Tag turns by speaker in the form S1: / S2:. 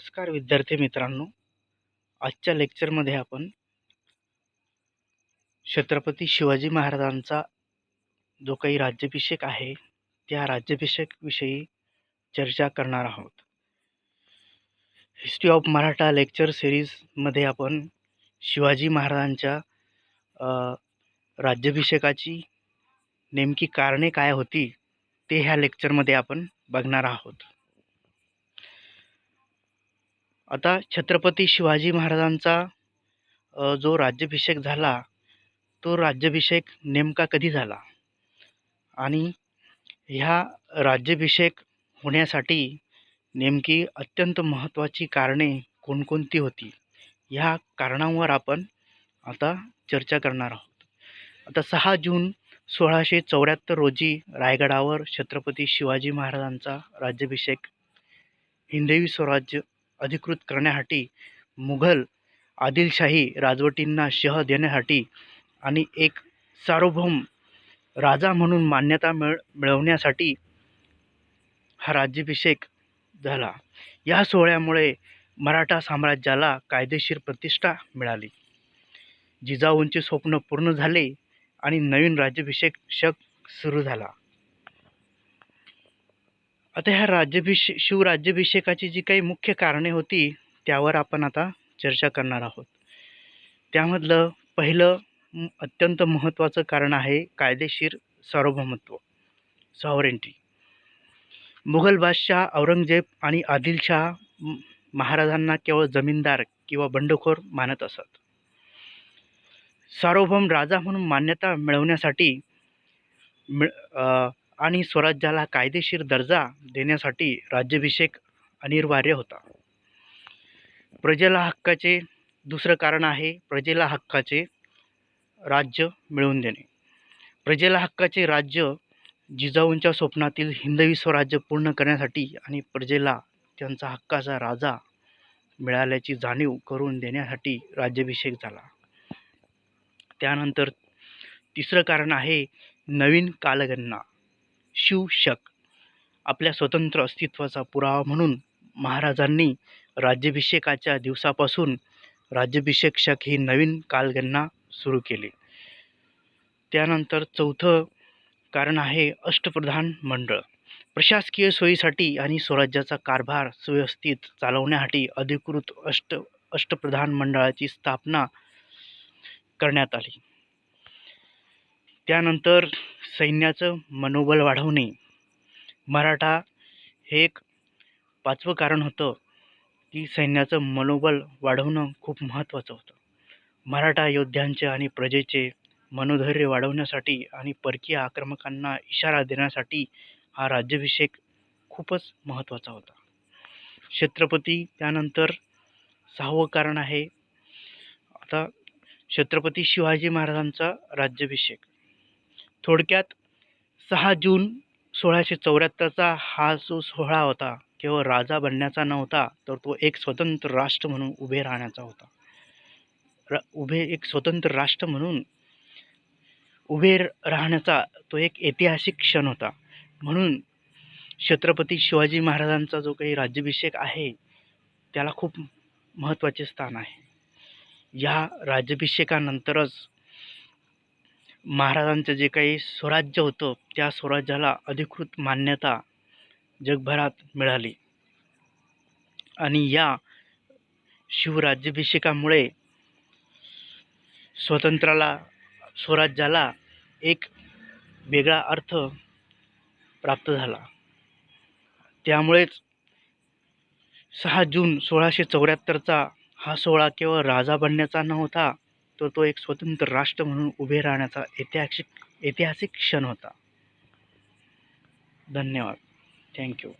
S1: नमस्कार विद्यार्थी मित्रांनो. आजच्या लेक्चरमध्ये आपण छत्रपती शिवाजी महाराजांचा जो काही राज्याभिषेक आहे त्या राज्याभिषेकविषयी चर्चा करणार आहोत. हिस्ट्री ऑफ मराठा लेक्चर सिरीजमध्ये आपण शिवाजी महाराजांच्या राज्याभिषेकाची नेमकी कारणे काय होती ते ह्या लेक्चरमध्ये आपण बघणार आहोत. आता छत्रपती शिवाजी महाराजांचा जो राज्याभिषेक झाला तो राज्याभिषेक नेमका कधी झाला? आणि ह्या राज्याभिषेक होण्यासाठी नेमकी अत्यंत महत्त्वाची कारणे कोणकोणती होती? ह्या कारणांवर आपण आता चर्चा करणार आहोत. आता सहा जून सोळाशे चौऱ्याहत्तर रोजी रायगडावर छत्रपती शिवाजी महाराजांचा राज्याभिषेक हिंदवी स्वराज्य अधिकृत करण्यासाठी मुघल आदिलशाही राजवटींना शह देण्यासाठी आणि एक सार्वभौम राजा म्हणून मान्यता मिळ मिळवण्यासाठी हा राज्याभिषेक झाला. या सोहळ्यामुळे मराठा साम्राज्याला कायदेशीर प्रतिष्ठा मिळाली. जिजाऊंचे स्वप्न पूर्ण झाले आणि नवीन राज्याभिषेक शक सुरू झाला. आता ह्या राज्याभिषेक शिवराज्याभिषेकाची जी काही मुख्य कारणे होती त्यावर आपण आता चर्चा करणार आहोत. त्यामधलं पहिलं अत्यंत महत्त्वाचं कारण आहे कायदेशीर सार्वभौमत्व सॉवरेंटी मुघल बादशाह औरंगजेब आणि आदिलशाह महाराजांना केवळ जमीनदार किंवा बंडखोर मानत असत. सार्वभौम राजा म्हणून मान्यता मिळवण्यासाठी मिळ आणि स्वराज्याला कायदेशीर दर्जा देण्यासाठी राज्याभिषेक अनिवार्य होता. प्रजेला हक्काचे दुसरं कारण आहे प्रजेला हक्काचे राज्य मिळवून देणे. प्रजेला हक्काचे राज्य जिजाऊंच्या स्वप्नातील हिंदवी स्वराज्य पूर्ण करण्यासाठी आणि प्रजेला त्यांचा हक्काचा राजा मिळाल्याची जाणीव करून देण्यासाठी राज्याभिषेक झाला. त्यानंतर तिसरं कारण आहे नवीन कालगणना. शिवशक आपल्या स्वतंत्र अस्तित्वाचा पुरावा म्हणून महाराजांनी राज्याभिषेकाच्या दिवसापासून राज्याभिषेक शक ही नवीन कालगणना सुरू केली. त्यानंतर चौथं कारण आहे अष्टप्रधान मंडळ. प्रशासकीय सोयीसाठी आणि स्वराज्याचा कारभार सुव्यवस्थित चालवण्यासाठी अधिकृत अष्ट अष्टप्रधान मंडळाची स्थापना करण्यात आली. त्यानंतर सैन्याचं मनोबल वाढवणे. मराठा हे एक पाचवं कारण होतं. की सैन्याचं मनोबल वाढवणं खूप महत्त्वाचं होतं. मराठा योद्ध्यांचे आणि प्रजेचे मनोधैर्य वाढवण्यासाठी आणि परकीय आक्रमकांना इशारा देण्यासाठी हा राज्याभिषेक खूपच महत्त्वाचा होता. छत्रपती त्यानंतर सहावं कारण आहे. आता छत्रपती शिवाजी महाराजांचा राज्याभिषेक. थोडक्यात सहा जून सोळाशे चौऱ्याहत्तरचा हा जो सोहळा होता केवळ राजा बनण्याचा नव्हता तर तो एक स्वतंत्र राष्ट्र म्हणून उभे राहण्याचा होता. र उभे एक स्वतंत्र राष्ट्र म्हणून उभे राहण्याचा तो एक ऐतिहासिक क्षण होता. म्हणून छत्रपती शिवाजी महाराजांचा जो काही राज्याभिषेक आहे त्याला खूप महत्त्वाचे स्थान आहे. या राज्याभिषेकानंतरच महाराजांचं जे काही स्वराज्य होतं त्या स्वराज्याला अधिकृत मान्यता जगभरात मिळाली. आणि या शिवराज्याभिषेकामुळे स्वतंत्राला स्वराज्याला एक वेगळा अर्थ प्राप्त झाला. त्यामुळेच सहा जून सोळाशे चौऱ्याहत्तरचा हा सोहळा केवळ राजा बनण्याचा नव्हता तर तो एक स्वतंत्र राष्ट्र म्हणून उभे राहण्याचा ऐतिहासिक ऐतिहासिक क्षण होता. धन्यवाद. थँक्यू